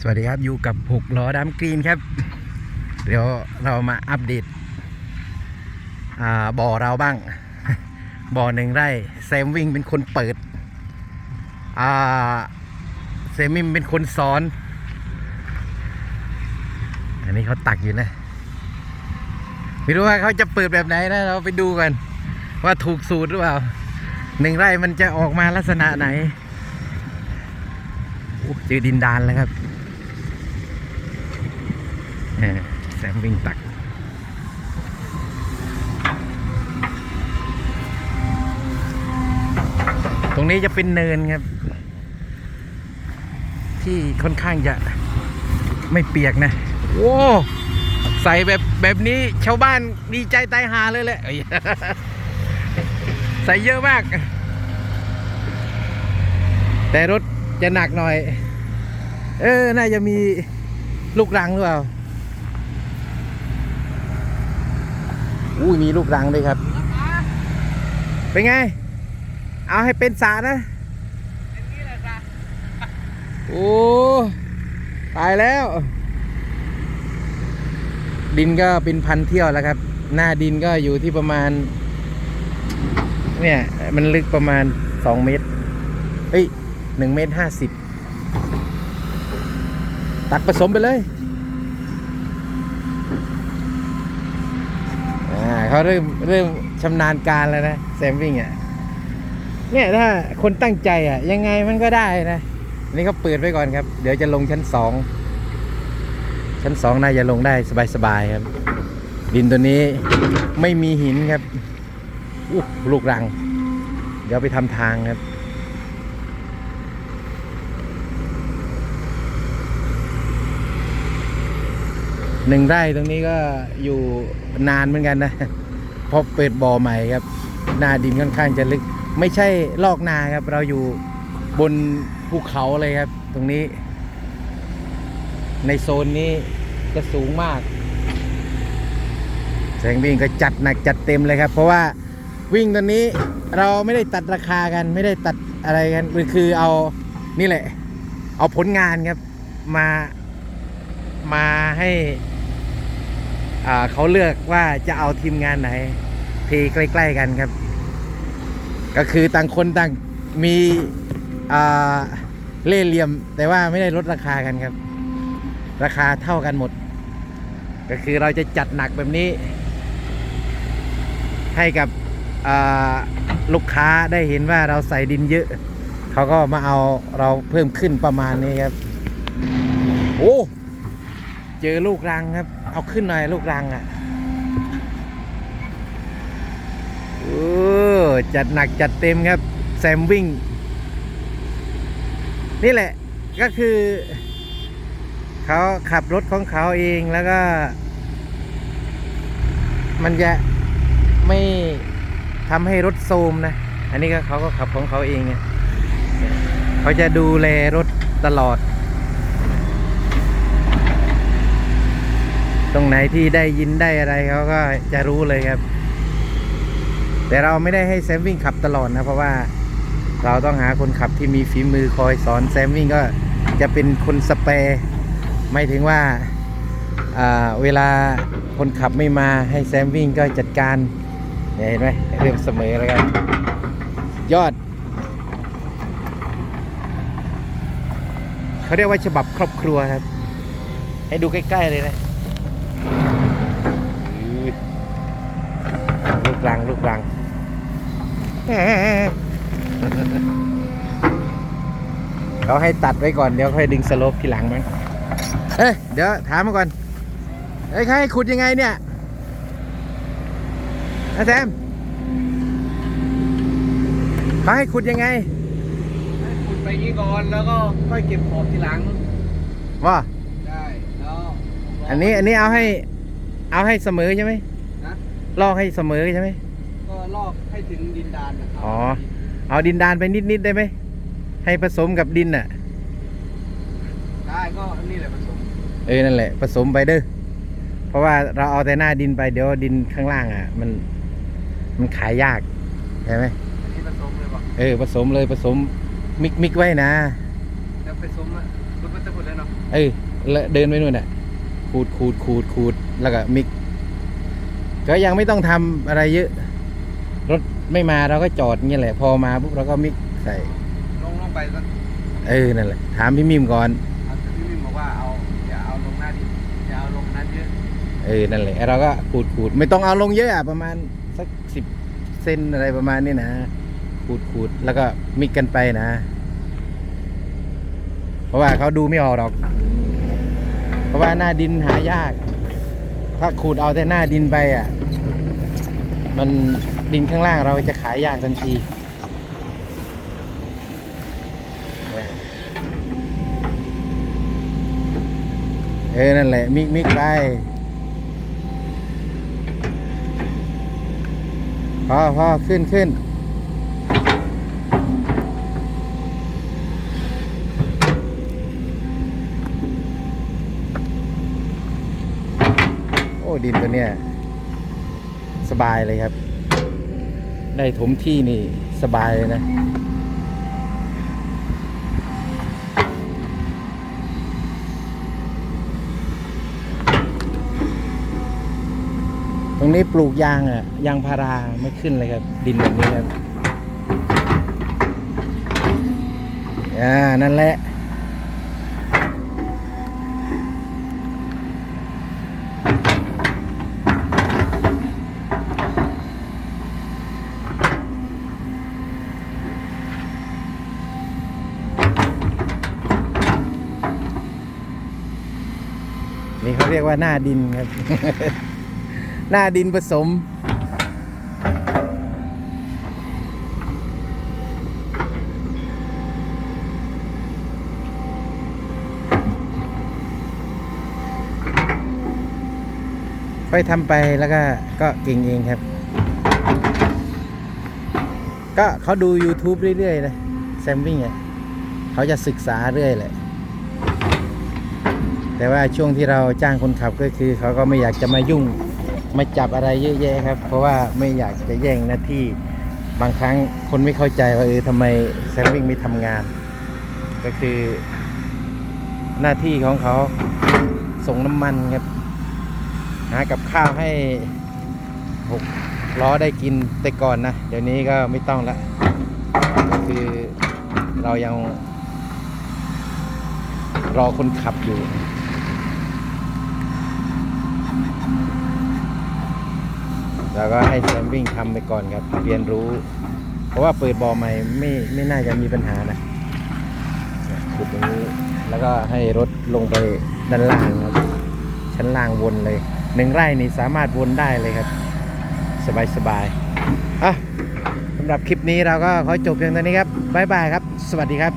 สวัสดีครับอยู่กับหกล้อดำกรีนครับ เดี๋ยวเรามาอัปเดตบ่อเราบ้าง บ่อหนึ่งไร่แซมวิ่งเป็นคนเปิดเซมิมเป็นคนสอน อันนี้เขาตักอยู่นะ ไม่รู้ว่าเขาจะเปิดแบบไหนนะ เราไปดูกัน ว่าถูกสูตรหรือเปล่าหนึ่งไร่มันจะออกมาลักษณะไหนเจอดินดานแล้วครับ แซมวิ่งตักตรงนี้จะเป็นเนินครับ ที่ค่อนข้างจะไม่เปียกนะโอ้ใส่แบบแบบนี้ชาวบ้านดีใจตายหาเลยแหละใส่เยอะมาก แต่รถจะหนักหน่อย เออ น่าจะมีลูกรังหรือเปล่า อุ้ยมีลูกรังด้วยครับ เป็นไง เอาให้เป็นสานะโอ้ตายแล้ว ดินก็เป็นพันเที่ยวแล้วครับ หน้าดินก็อยู่ที่ประมาณ เนี่ย มันลึกประมาณสองเมตรเฮ้ยหนึ่งเมตรห้าสิบตักผสมไปเลย อ่า เขาเริ่มเริ่มชำนาญการแล้วนะแซมวิ่งอะเนี่ยถ้าคนตั้งใจอะ ยังไงมันก็ได้นะอันนี้เขาเปิดไว้ก่อนครับ เดี๋ยวจะลงชั้นสองชั้นสองน่าจะลงได้สบายๆครับ ดินตัวนี้ไม่มีหินครับอู้ลูกรัง เดี๋ยวไปทำทางครับ หนึ่งไร่ตรงนี้ก็อยู่นานเหมือนกันนะเพราะเปิดบ่อใหม่ครับ หน้าดินค่อนข้างจะลึก ไม่ใช่ลอกนาครับ เราอยู่บนภูเขาเลยครับ ตรงนี้ ในโซนนี้จะสูงมาก แสงวิ่งก็จัดหนักจัดเต็มเลยครับ เพราะว่าวิ่งตัวนี้เราไม่ได้ตัดราคากัน ไม่ได้ตัดอะไรกันมันคือเอานี่แหละ เอาผลงานครับมามาให้ เขาเลือกว่าจะเอาทีมงานไหนเทใกล้ ๆกันครับ ก็คือต่างคนต่างมีเล่ห์เหลี่ยม แต่ว่าไม่ได้ลดราคากันครับ ราคาเท่ากันหมด ก็คือเราจะจัดหนักแบบนี้ ให้กับลูกค้าได้เห็นว่าเราใส่ดินเยอะ เขาก็มาเอาเราเพิ่มขึ้นประมาณนี้ครับ โอ้ เจอลูกรังครับ เอาขึ้นหน่อยลูกรังอะโอ้จัดหนักจัดเต็มครับ แซมวิ่ง นี่แหละก็คือเขาขับรถของเขาเองแล้วก็ มันจะไม่ทำให้รถโทมนะ อันนี้ก็เขาก็ขับของเขาเองไงเขาจะดูแลรถตลอด ตรงไหนที่ได้ยินได้อะไรเขาก็จะรู้เลยครับ แต่เราไม่ได้ให้แซมวิ่งขับตลอดนะ เพราะว่าเราต้องหาคนขับที่มีฝีมือคอยสอนแซมวิ่งก็จะเป็นคนสเปรไม่ถึงว่าอ่าเวลาคนขับไม่มาให้แซมวิ่งก็จัดการเห็นไหมเริ่มเสมอแล้วครับยอดเขาเรียกว่าฉบับครอบครัวครับ ให้ดูใกล้ ๆ เลยนะ อืดลูก รังลูกรังเขาให้ตัดไว้ก่อนเดี๋ยวค่อยดึงสโลปทีหลังมั้งเอ้ยเดี๋ยวถามมาก่อนเอ้ยเขาให้ขุดยังไงเนี่ยนะแซมเขาให้ขุดยังไงให้ขุดไปงี้ก่อนแล้วก็ค่อยเก็บขอบทีหลังว่าได้แล้วอันนี้อันนี้เอาให้ เอาให้เสมอใช่ไหมนะ ลอกให้เสมอใช่ไหมก็ลอกให้ถึงดินดานนะครับอ๋อ เอาดินดานไปนิดๆได้ไหม ให้ผสมกับดินน่ะ ได้ก็นี่แหละผสม เออนั่นแหละ ผสมไปเด้อ เพราะว่าเราเอาแต่หน้าดินไปเดี๋ยวดินข้างล่างอะ มันมันขายยากใช่ไหมอันนี้ผสมเลยป่ะเออผสมเลยผสมมิกมิกไว้นะ แล้วผสมอะคุณก็จะพูดแล้วเนาะ เอ้ยแล้วเดินไปนู่นน่ะขูดขูดขูดขูดแล้วก็มิก ก็ยังไม่ต้องทำอะไรเยอะ รถไม่มาเราก็จอดเงี้ยแหละ พอมาปุ๊บเราก็มิกใส่ ลงลงไปสักเออนั่นแหละถามพี่มิมก่อนเอาแต่พี่มิมบอกว่าเอาอย่าเอาลงหน้าดินอย่าเอาลงนั้นเยอะเออนั่นแหละเราก็ขูดขูดไม่ต้องเอาลงเยอะอะประมาณสักสิบเซนอะไรประมาณนี้นะขูดขูดแล้วก็มิกกันไปนะ เพราะว่าเขาดูไม่ออกหรอก เพราะว่าหน้าดินหายาก ถ้าขูดเอาแต่หน้าดินไปอะ มันดินข้างล่างเราจะขายยากทันทีเออ นั่นแหละ มิกมิกไปพอพอขึ้นขึ้นโอ้ ดินตัวเนี้ย สบายเลยครับ ได้ถมที่นี่สบายเลยนะ ตรงนี้ปลูกยางอะ ยางพาราไม่ขึ้นเลยครับ ดินแบบนี้ครับอ่านั่นแหละ นี่เขาเรียกว่าหน้าดินครับ หน้าดินผสม ค่อยทำไปแล้วก็ก็เก่งเองครับ ก็เขาดู YouTube เรื่อยๆนะแซมวิ่งอะเขาจะศึกษาเรื่อยแหละ แต่ว่าช่วงที่เราจ้างคนขับก็คือ เขาก็ไม่อยากจะมายุ่งมาจับอะไรเยอะแยะครับ เพราะว่าไม่อยากจะแย่งหน้าที่บางครั้งคนไม่เข้าใจว่าเออทำไมแซมวิ่งไม่ทำงาน ก็คือหน้าที่ของเขาส่งน้ำมันครับหากับข้าวให้หกล้อได้กินแต่ก่อนนะ เดี๋ยวนี้ก็ไม่ต้องละก็คือเรายังรอคนขับอยู่ แล้วก็ให้แซมวิ่งทำไปก่อนครับ เรียนรู้ เพราะว่าเปิดบอใหม่ไม่ไม่น่าจะมีปัญหานะขุดตรงนี้แล้วก็ให้รถลงไปด้านล่างครับ ชั้นล่างวนเลยหนึ่งไร่นี่สามารถวนได้เลยครับ สบายสบายๆอะสำหรับคลิปนี้เราก็ขอจบเพียงเท่านี้ครับบ๊ายบายครับ สวัสดีครับ